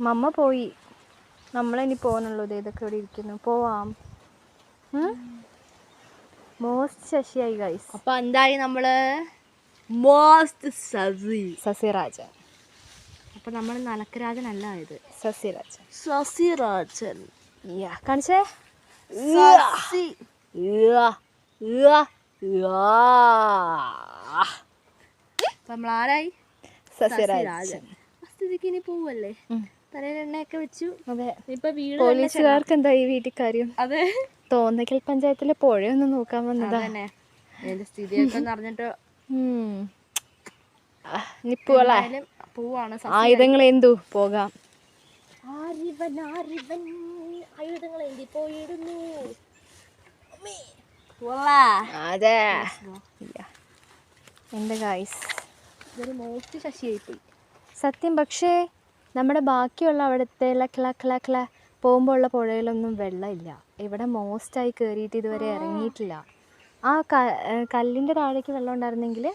മമ്മ പോയി. നമ്മളിനി പോകുന്നുള്ളൂ ഇതൊക്കെ ഇവിടെ ഇരിക്കുന്നു. പോവാം. മോസ്റ്റ് ശശിയായി ഗൈസ് അപ്പൊ എന്തായി നമ്മൾ? മോസ്റ്റ് സസി സസിരാജൻ അപ്പൊ നമ്മൾ നലക്കരാജനല്ല ഇത്. സസിരാജൻ സസിരാജൻ കാണിച്ചേ? സസി നമ്മൾ ആരായി സസിരാജൻ പോവല്ലേ. തലയിൽ എണ്ണയൊക്കെ വെച്ചു. അതെ. ഇപ്പൊ വീട് പോലീസുകാർക്ക് എന്താ ഈ വീട്ടിൽ കാര്യം അതെ. തോന്നക്കൽ പഞ്ചായത്തിലെ പുഴയൊന്ന് നോക്കാൻ വന്നതാ. സ്ഥിതിയൊക്കെ അറിഞ്ഞിട്ട് പോവാണ് ആയുധങ്ങൾ എന്തു പോകാം. ആരിവൻ ആരിവൻ. ആയുധങ്ങൾ എന്തി പോയിടുന്നു അതെ. എന്റെ ഗായ്സ് ഇതൊരു മോസ്റ്റ് ശശിയായി പോയി സത്യം പക്ഷേ നമ്മുടെ ബാക്കിയുള്ള അവിടുത്തെ ലക്ല ക്ല ക്ല പോകുമ്പോൾ ഉള്ള പുഴയിലൊന്നും വെള്ളമില്ല. ഇവിടെ മോസ്റ്റായി കയറിയിട്ട് ഇതുവരെ ഇറങ്ങിയിട്ടില്ല. ആ ക കല്ലിന്റെ താഴേക്ക് വെള്ളം ഉണ്ടായിരുന്നെങ്കിൽ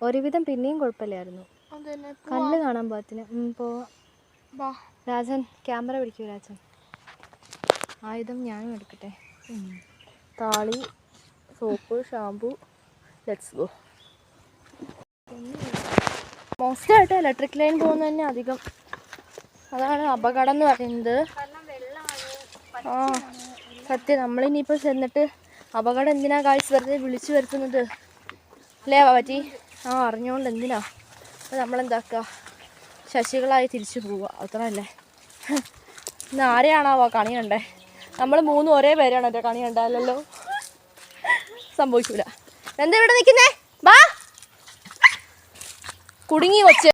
ഒരുവിധം പിന്നെയും കുഴപ്പമില്ലായിരുന്നു. കല്ല് കാണാൻ പോകത്തിന്. ഇപ്പോൾ പോവാം രാജൻ ക്യാമറ പിടിക്കൂ രാജൻ. ആയുധം ഞാനും എടുക്കട്ടെ. താളി സോപ്പ് ഷാമ്പു ലെറ്റ്സ് ഗോ മോസ്റ്റായിട്ട് ഇലക്ട്രിക് ലൈൻ പോകുന്ന തന്നെ അധികം. അതാണ് അപകടം എന്ന് പറയുന്നത്. ആ സത്യം. നമ്മളിനിയിപ്പോൾ ചെന്നിട്ട് അപകടം എന്തിനാ കാഴ്ച വെറുതെ വിളിച്ചു വരുത്തുന്നത്? അല്ലേ പറ്റി ആ അറിഞ്ഞുകൊണ്ട് എന്തിനാ? അപ്പോൾ നമ്മളെന്താക്കുക ശശികളായി തിരിച്ചു പോവുക അത്ര അല്ലേ ഇന്ന് ആരെയാണാവോ കണി കണ്ടേ? നമ്മൾ മൂന്നും ഒരേ പേരാണ് എന്റെ കണി കണ്ടല്ലോ സംഭവിക്കൂല. എന്താ ഇവിടെ നിൽക്കുന്നേ? വാ കുടുങ്ങി കൊച്ച്.